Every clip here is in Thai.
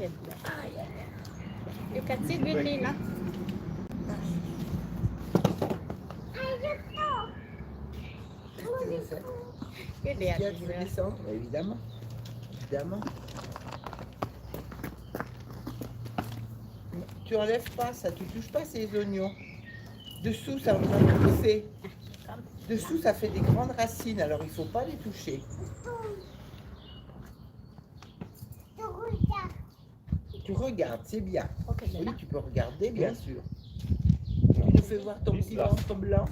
เห็นแบบ you can sit with me เนาะ Qu'est-ce que tu veux faire ก็เดียด Tiens, tu veux descendre Bah, Évidemment. Évidemment. Tu enlèves pas ça, tu touches pas ces oignons. Dessous, ça va pousser. Dessous, ça fait des grandes racines, alors il faut pas les toucher. tu regardes, c'est bien. Oui, tu peux regarder, bien sûr. Tu nous fais voir ton petit blanc, ton blanc.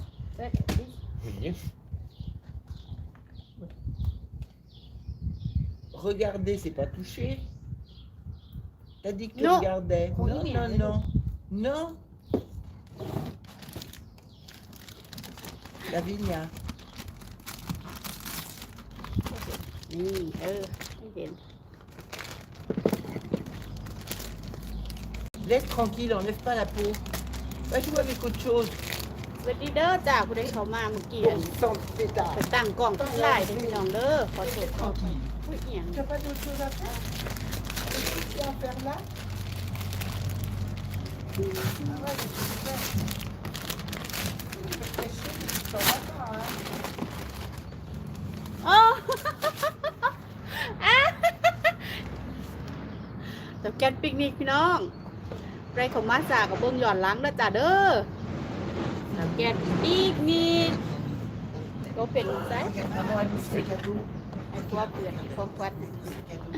Regarder, c'est pas toucher. T'as dit que tu regardais. Non, non, non. Non. Lavinia. Oui, laisse tranquille, enlève pas la peau. Va jouer avec autre chose. สวัสดีเด้อจ้าผู้ใดเข้ามาเมื่อกี้อัน Bon sang de pétard. ไปตั้งกล้องทั้งไล่เด้อพี่น้องเด้อขอโทษขอโทษ Tranquille. ผู้เอียง Tu n'as pas d'autre chose à faire Qu'est-ce que tu as à faire là Ah ouais, mais tu fais. Tu fais pêcher, tu t'en vas pas, hein. โอ้ อะแต่แกนปิกนิกพี่น้อง ไรของมาสากับเบิ้งหย่อนล้างเด้อจ้าเด้อแต่แกนปิกนิกก็เป็นไซ Regarde, maman, elle nous fait cadeau. ไอ้ตัวเปลือกของควัด Elle nous fait cadeau.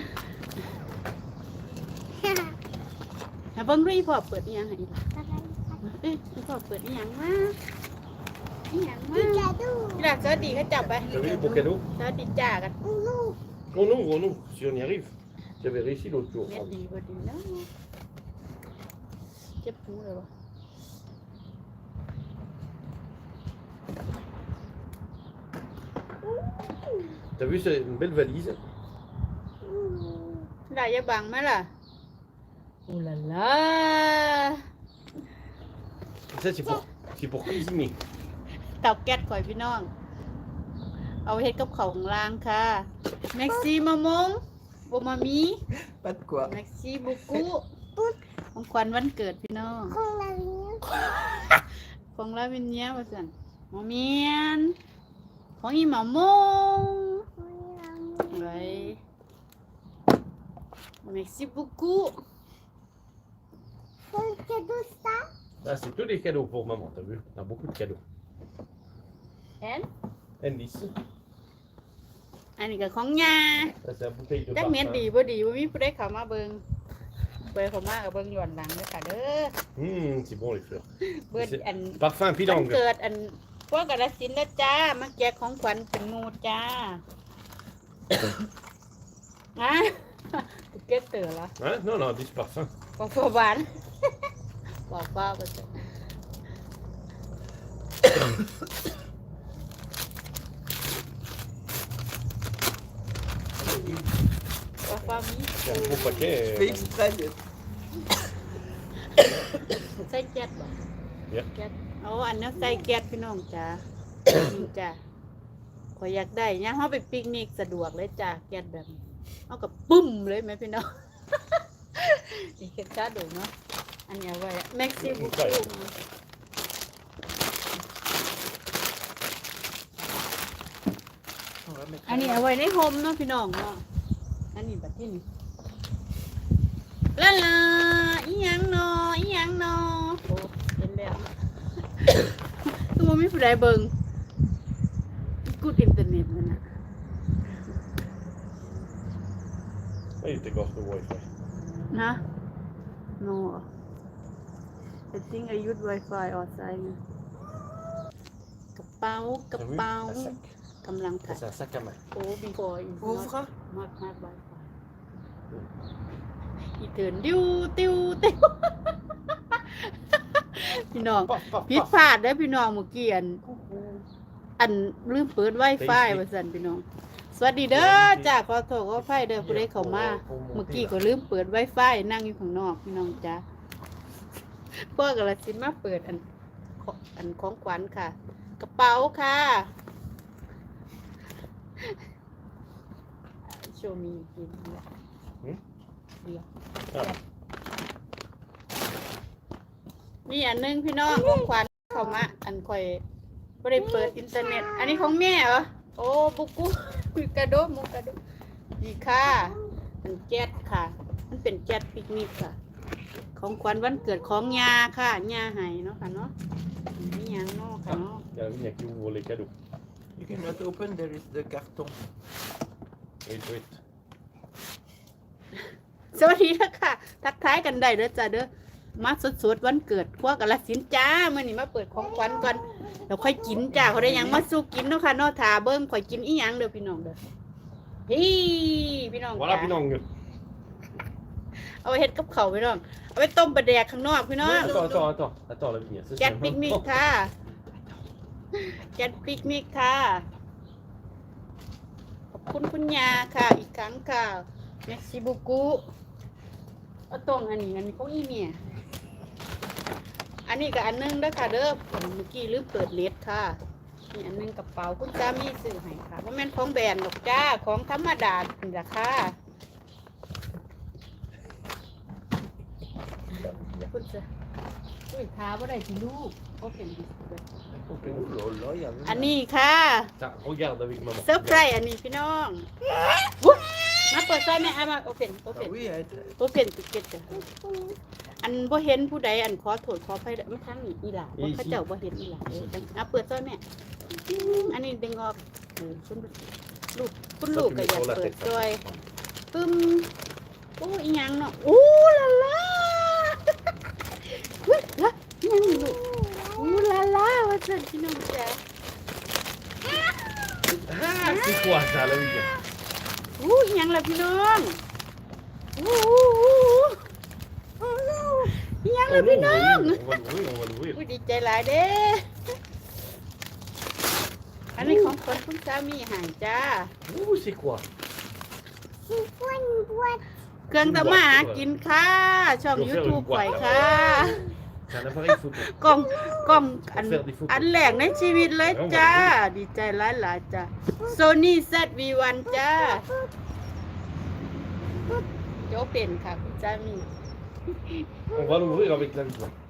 ถ้าเบิ้งรีพอเปิดอีหยังให้อีหล่ะเอ้ยอีพอเปิดอีหยังมาอีหยังมาพี่หลักสวัสดีเขาจับไปเสวัสดีจ้ากัน On ouvre, on ouvre, si on y arrive. J'avais réussi l'autre jour. เม็ดดีบ่ดีนะเจ็บหูเลยวะ T'as vu, c'est une belle valise. ได้อยาบังไหมล่ะอูลาลา Ça, c'est pour, c'est pour cuisiner. เตาแก๊สข่อยพี่น้อง เอาไว้เฮ็ดกับข้าวของล่างค่ะแม็กซี่มะมงโอมามิ Pas de quoi. แม็กซี่บุกุ ของขวัญวันเกิดพี่น้องของลาวินเนียว่าสั่นหมอเมียน ของอีหมามงไว้เม็กซี่บุกุ Ah, c'est tous les cadeaux pour maman, t'as vu T'as beaucoup de cadeaux. แอน Ennis. อันนี้ก็ของยา Ça, c'est la bouteille de จักเม็ด parfum. ดีบ่ดีบ่มีผู้ใดเข้ามาเบิ่ง เบิ่งเข้ามาก็เบิ่งย้อนหลังเด้อค่ะเด้อ Hum, c'est bon les fleurs. เบิ่งอัน Parfum วัน pilangue. เกิดอันพวกกระสินธุ์นะจ้ามาแจกของขวัญเป็นหมูจ้าฮะเก็ตเตอร์เหรอ Hein Non, non, dis parfum. บอกพ่อบาน บอกป้าไปเถอะ บอกป้ามี C'est un gros paquet. Fais euh, exprès de ใส่แก๊สบ่เนี่ยแก๊สเอาอันนี้ใส่แก๊สพี่น้องจ้า นี่จ้าขอยอยากได้เนี่ยเขาไปปิกนิกสะดวกเลยจ้าแก๊สแบบนี้เอากับปุ้มเลยไหมพี่น้อง นี่แค่จ้าดูเนาะ อันนี้เอาไว้แม็กซี่บุก On va mettre อันนี้เอาไว้ในโฮมเนาะพี่น้องเนาะ อันนี้บัดที่นี่ลาลาอีหยังเนาะอีหยังเนาะโอ้เห็นแล้วคือมันไม่ผู้ใดเบิ่งกูดอินเทอร์เน็ตมันน่ะ Ah, il était corse le wifi. นะ no I think I use Wi-Fi outside ไงกระเป๋ากระ T'as vu เป๋า Un sac. กำลังถ่าย Ça, C'est un sac à main. โอ้ before is not Ouvre. มากมากไวไฟอีเตือนดิวติวติวพี่น้อง Paf, paf, ผิด paf. พลาดได้อพี่น้องเมื่อกี้อันอันลืมเปิดไวไฟ Basic ว่าสั่นพี่น้อง สวัสดีเด้อจ้าขอโทษขอไฟเด้อผู้ใดเข้ามาเมื่อกี้ก็ลืมเปิดไวไฟนั่งอยู่ข้างนอกพี่น้องจ้าพวกกระสินมาเปิดอันของอันของขวัญค่ะ กระเป๋าค่ะโชว์มีกิน เดียวครับ มีอันหนึงพี่น้องของขวัญเข้ามา อันค่อยบ่ได้เปิดอินเทอร์เน็ต อันนี้ของแม่เหรอ โอ้บุกุมีกระโดดมุกกระโดดนี่ค่ะมันแจ๊ดค่ะ มันเป็นแจ๊ดปิกนิกค่ะ ของขวัญวันเกิดของยาค่ะยาให้เนาะค่ะเนาะนี่ยังเนาะค่ะเนาะ Il y a la mine qui ouvre les cadeaux. You can not open there is the carton. Wait, wait. สวัสดีนะค่ะ ทักทายกันได้เด้อจ้าเด้อมาสดๆวันเกิดพวกกละสินธุ์จ้าเมื่อนี้มาเปิดของขวัญก่อนแล้วค่อยกินจ้าเขาได้หยังมาสู้กินเนาะค่ะเนาะถาเบิ้งค่อยกินอีหยังเด้อพี่น้องเด้อฮีพี่น้อง Voilà, จ้า Pinong. เอาไปเฮ็ดกับเขาวพี่น้อง เอาไปต้มปลาแดกข้างนอกพี่น้อง Attends, attends, attends. Attends, la mine. Ça, แก๊ส c'est ปิกนิก maintenant. ค่ะแก๊สปิกนิกค่ะ ขอบคุณคุณยาค่ะ อีกครั้งค่ะเม็กซิบุกุ เอาตรงอันนี้อันนี้ของอีเมียอันนี้กับอันนึงเด้อค่ะเด้อผมเมื่อกี้ลืมเปิดเลสค่ะนี่อันนึงกระเป๋าคุณจ้ามีซื้อให้ค่ะว่าแม่นของแบรนด์หรอกจ้าของธรรมดานี่ละค่ะคุณจ้าอุ้ยท้าว่าได้สิลูกโอเคดิ Oh là là, il y a même อันนี้ค่ะ Tiens, regarde avec maman. เซอร์ไพรส์อันนี้พี่น้องอุ๊ย มาเปิดซอยแม่เอามาโอเพนโอเพ Ah น oui, elle- โอเพนติเก็ตจ้ะอันบ่เห็นผู้ใดอันขอโทษขออภัยไม่ทั้งนี้อีหล่ะว่าเขาเจ้าบ่เห็นอีหล่ะเออจังอะเปิดซอยแม่อันนี้ดึงออกเออคุณลูกคุณลูกก็อยากเปิดซอยปึ้มโอ้อีหยังเนาะโอ้ละล่ะเฮ้ยละอีหยังนี่ลูกโอ้ละล่ะว่าซั่นพี่น้องจ้ะ Ah, c'est quoi ça, la mine อู้อิหยังล่ะพี่น้องอู้อู้อู้อู้อิหยัง Oh ล่ะ non, พี่ on น้อ va ง l'ouvrir, on va l'ouvrir, on va l'ouvrir. อู้ดีใจหลายเด้อันนี้ของคนคุณสามีใหายจ้า Ouh, c'est quoi เครื่องทำมาหากินค่ะ ช่อง YouTube ปล่อยค่ะ C'est un appareil photo. กล้องกล้องอัน Faire des photos. อันแรกในชีวิตเลยจ้า ดีใจหลายหลายๆจ้า Sony ZV1 จ้าโจเป็นค่ะคุณสามี On va l'ouvrir avec la mine.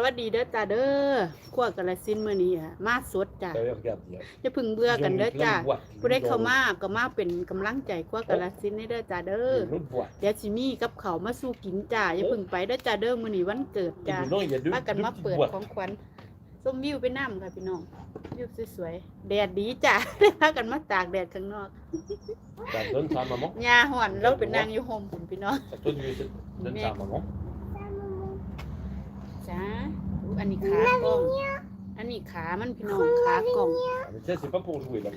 สวัสดีเด้อจ้าเด้อขั้วกระสินมื้อนี้อะมาสดจ้า Allez, regarde. il y a- อย่าเพึ่งเบื่อ Ils กัน ont เด้อ mis plein จ้า de boîtes. ผู้ใด Ils เข้า ont มาก็มาเป็นกำลังใจขั้วกระสินให้เด้อจ้าเด้อ Une autre boîte. เดี๋ยวสิมีกับเขาวมาสู้กินจ้าอย่าเพึ่งไปเด้อจ้าเด้อมื้อนี้วันเกิด Et จ้า dedans, il y a deux, พากัน deux มา petites เปิด boîtes. ของขวัญส้มวิวไปน้ำค่ะพี่น้องวิวสวยๆแดดดีจ้าได้พากันมาตากแดดข้างนอก Bah, donne ça à maman. ยาห่อนเราเป็นนางอยู่โฮมผมพี่น้อง À toi de lui laisser. Donne ça à maman. จ้าอุ๊ ยอันนี้ขากล้อง อันนี้ขามันพี่น้องขากล้อง Ah, mais ça, c'est pas pour jouer là.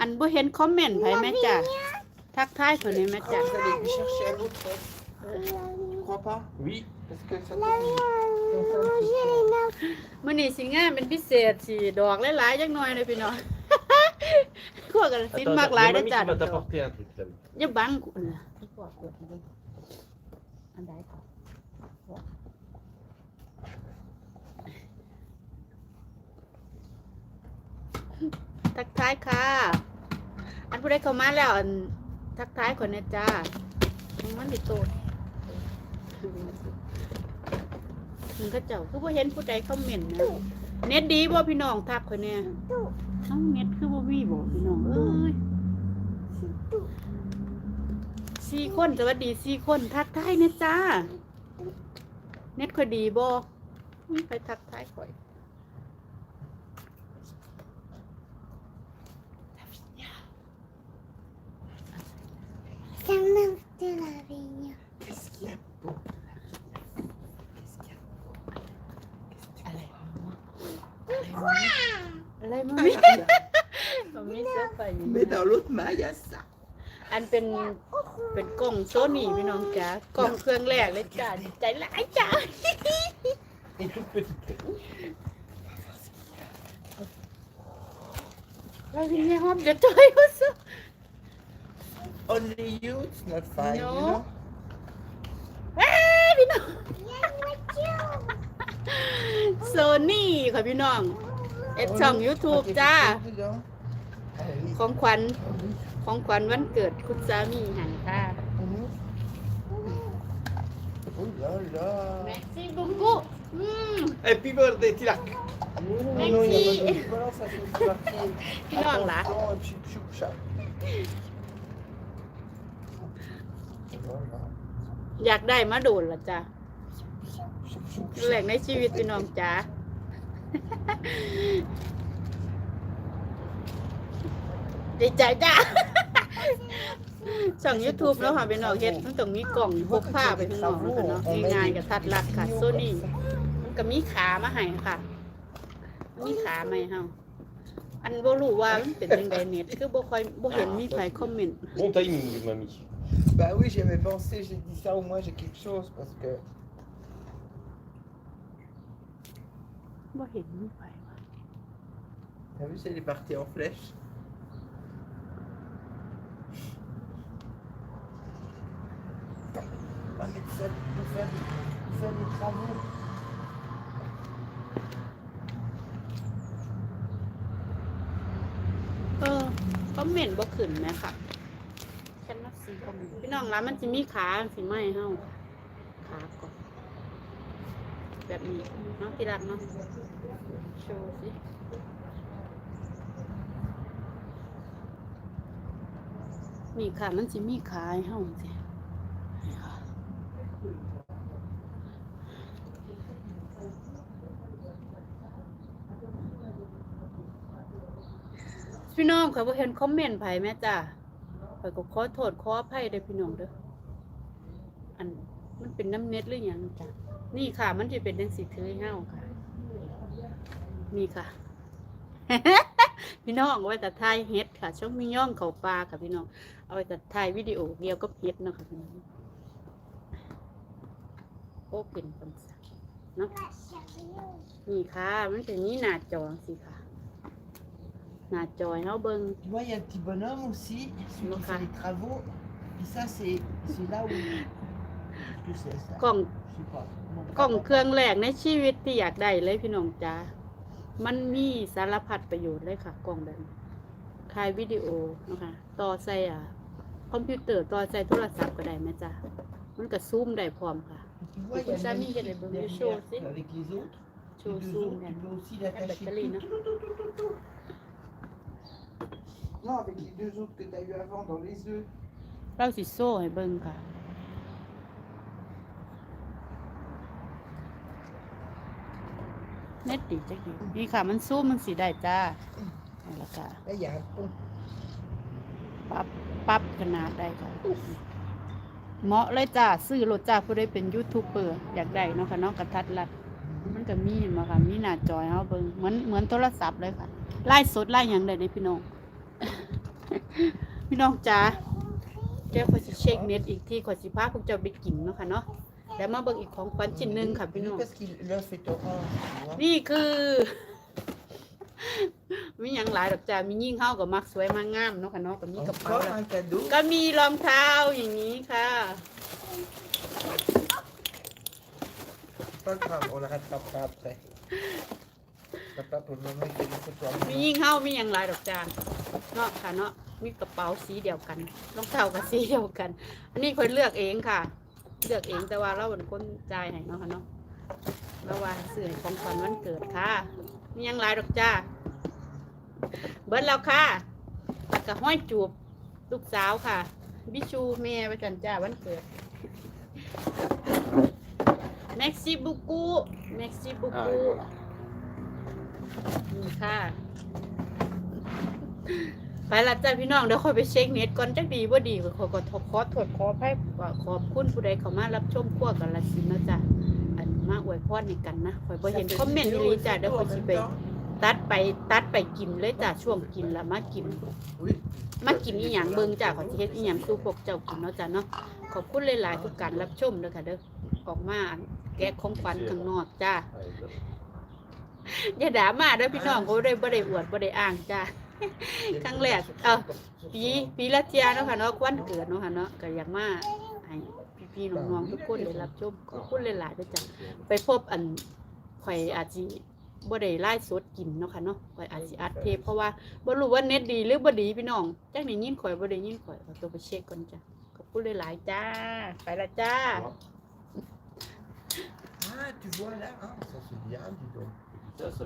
อันบ่เห็นคอมเมนต์ไผแม่จ้าทักทายเพิ่นให้แม่ Ah, จ้า vous allez lui chercher un autre œuf. Tu crois pas Oui. Parce que ça tombe. มื่อนี้สิงานเป็นพิเศษสิดอกหลายๆจักหน่อยเลยพี่น้อง ขวกันสิน Attends, มาก attends, หลาย il y ได้ a mamie จ้า qui va t'apporter un truc là. อย่าบังกูนะพี่ขวกดมาอันใดก่อนทักทายค่ะ อันผู้ใดเข้ามาแล้วอันทักทายคนนะจ้ามันติดโตดมึงก็เจ้าคือว่าเห็นผู้ใดคอมเหม็นนะเน็ตดีบ่พี่น้องทักคนเนี่ยเอ้าเน็ตคือบ่มีบ่พี่น้องเอ้ยสี่คนสวัสดีสี่คนทักทายเนี่ยจ้า เน็ตคอยดีบ่ไปทักทายข่อย Qu'est-ce qu'il y a beau Qu'est-ce qu'il y a อะไรอะไรมามีมันมีเสื้อไฟอยู่ Mais dans l'autre main, il y a ça. อันเป็นเป็นกล้องโซนี่พี่น้องจ๋ากล้องเครื่องแรกเลยจ้าดีใจหลายจ้า Une toute petite clé. เราเป็นไงฮอมเดี๋ยวตัวอยู่ซะ only you. It's not five. No. You know? Ah, พี่น้อง โซนี่ค่ะพี่น้องเอ็ดช่อง YouTube จ้า ของขวัญของขวัญวันเกิดคุณสามีหันค่ะ Oh là là. Merci beaucoup. Mm. Happy birthday, Tilak. Merci. Non, il y a pas de différence, ça, c'est Tilak. Attends, attends, un petit choucha. อยากได้มาโดนละจ้ะแหล่งในชีวิตพี่น้องจ๋าดีใจจ้าช่อง YouTube แล้วค่ะเป็นออกเฮ็ดมันต้องมีกล่องพกผ้าไปข้างนอกเนาะค่ะเนาะมีงานกับทัดรัดค่ะโซนี่มันก็มีขามาให้ค่ะ มีขามาให้เฮาอันบ่รู้ว่ามันเป็นจังไดเน็ตคือบ่ค่อยบ่เห็นมีใครคอมเมนต์ Bon timing, mamie. Bah oui, j'y avais pensé, j'ai dit ça, au moins j'ai quelque chose parce que. บ่เห็นมีใครว่า T'as vu, c'est les parties en flèche. On va mettre ça pour faire, pour faire des travaux. เออคอมเมนต์บ่ขึ้นแหมค่ะ สี่ก็มนต์พี่น้องร้านมันจะมีขาสิไหมเฮาขาก่อนแบบนี้เนาะที่รักเนาะโชว์สินี่ค่ะมันจะมีขาห้เฮาสินี่ค่ะพี่น้องค่ะบ่เห็นคอมเมนต์ไผแม่จ้า ข่อยก็ขอโทษขออภัยเด้อพี่น้องเด้ออันมันเป็นน้ำเน็ตหรือหยังจ้ะนี่ค่ะ มันจะเป็นจังสีถือให้าค่ะ นี่ค่ะ พี่น้องเอาไว้ต่ถ่ายเฮ็ดค่ะ ช่วงมีย่องเขาปลาค่ะพี่น้อง เอาไว้ต่ถ่ายวิดีโอเดียวก็เฮ็ดเนาะค่ะพี่น้องโอ้เป็นปัญหาเนาะนี่ค่ะ มันจะมีหน้าจอสิค่ะ หน้าจอให้เฮาเบิ่ง Tu vois, il y a un petit bonhomme aussi, celui qui Ok. fait les travaux. Et ça, c'est c'est là où. Qu'est-ce que c'est ça กล้อง Je sais pas. Mon กล้อง papa- เครื่องแรกในชีวิตที่อยากได้เลยพี่น้องจ้า มันมีสารพัดประโยชน์เลยค่ะ กล้องแบบนี้ถ่ายวิดีโอเนาะคะต่อใส่อะ คอมพิวเตอร์ต่อใส่โทรศัพท์ก็ได้แม่จ้ามันก็ซูมได้พร้อมค่ะ Tu vois, il y a Ça, une mis, il y a les magnifique bonnes derrière, choses, c'est- Avec les autres. โช Les ว์ deux ซูม autres, กัน tu peux aussi แค่แบต l'attacher. เตอรี่เนาะ Non, avec les deux autres que tu as eu avant dans les œufs. เราสิโซ่ให้เบิ่งค่ะ เน็ตดีจักดีนี่ค่ะ มันซูมมันสีได้จ้านี่ละค่ะ Là, il y a un pont. ปรับปรับขนาดได้ค่ะ เหมาะเลยจ้าซื้อรถจ้าผู้ใดเป็นยูทูบเบอร์อยากได้เนาะค่ะเนาะกระทัดรัด มันก็มีมาค่ะ มีหน้าจอยเฮาเบิ่งเหมือนเหมือนโทรศัพท์เลยค่ะไล่สดไล่หยังได้เด้พี่น้อง พี่น้องจ้าเดี๋ยวขอยสิเช็คเน็ตอีกทีขอยสิพาพวกเจ้าไปกินเนาะค่ะเนาะแล้วมาเบิ่งอีกของขวัญชิ้นหนึงค่ะพี่น้อง Parce que l'œuf est orange, tu vois. นี่คือ มีหยังหลายดอกจ้ามียิ่งเฮากับมักสวยมากงามเนาะค่ะเนาะกับมีกระเป๋า Encore แล้ว un cadeau. ก็มีรองเท้าอย่างนี้ค่ะ Pas grave, on le rattrapera après. Papa, pour le moment, il fait des photos à มียิ่งเฮามีอย่างหลายดอกจ้าเนาะค่ะเนาะมีกระเป๋าสีเดียวกันรองเท้ากับสีเดียวกัน อันนี้คนเลือกเองค่ะ เลือกเองแต่ว่าเราเป็นคนจ่ายให้เนาะค่ะเนาะเราว่าซื้อของขวัญวันเกิดค่ะมียังหลายดอกจ้าเบิร์ดแล้วค่ะแล้วก็ห้อยจูบลูกสาวค่ะ บิชูแม่ไว้กันจ้าวันเกิด Merci beaucoup Merci Ah, beaucoup voilà. นี่ค่ะ ไปละจ้าพี่น้องเดี๋ยวค่อยไปเช็คเน็ตก่อนจักดีว่าดีขอขอขอขอโทษขอให้ขอบคุณผู้ใดเข้ามารับชมขั้วกันละสินะจ๊ะอันมาอวยพรให้กันนะข่อยบ่ Ça เห็น fait คอมเมนต์ vidéo อีหลี et จ้ะเดี๋ยว photo ข่อย en สิ même ไป temps. ตัดไปตัดไปกินเลยจ้ะช่วงกินละมากิน Oui. มากินอีหยังเบิ่งจ้ะขอสิเฮ็ดอีหยังสู่พวกเจ้ากินเนาะจ้ะเนาะขอบคุณหลายๆทุกการรับชมเด้อค่ะเด้อออกมาแกะของขวัญข้างนอกจ้า Allez, là. อย่าด่ามาเด้อพี่น้องก็ได้บ่ได้อวดบ่ได้อ้างจ้าครั้งแรกเอ้าปีปีละเทียเนาะค่ะเนาะวันเกิดเนาะค่ะเนาะก็อยากมาให้พี่ๆน้องๆทุกคนได้รับชมขอบคุณหลายๆด้วยจ้ะไปพบอันข่อยอาจสิบ่ได้ไล่สดกินเนาะค่ะเนาะข่อยอาจสิอัดเทปเพราะว่าบ่รู้ว่าเน็ตดีหรือบ่ดีพี่น้องจักได้ยินข่อยบ่ได้ยินข่อยขอตัวไปเช็คก่อนจ้ะขอบคุณหลายๆจ้า ไปละจ้า Voilà. tu vois là, hein, ça c'est bien, dis donc. Ça, ça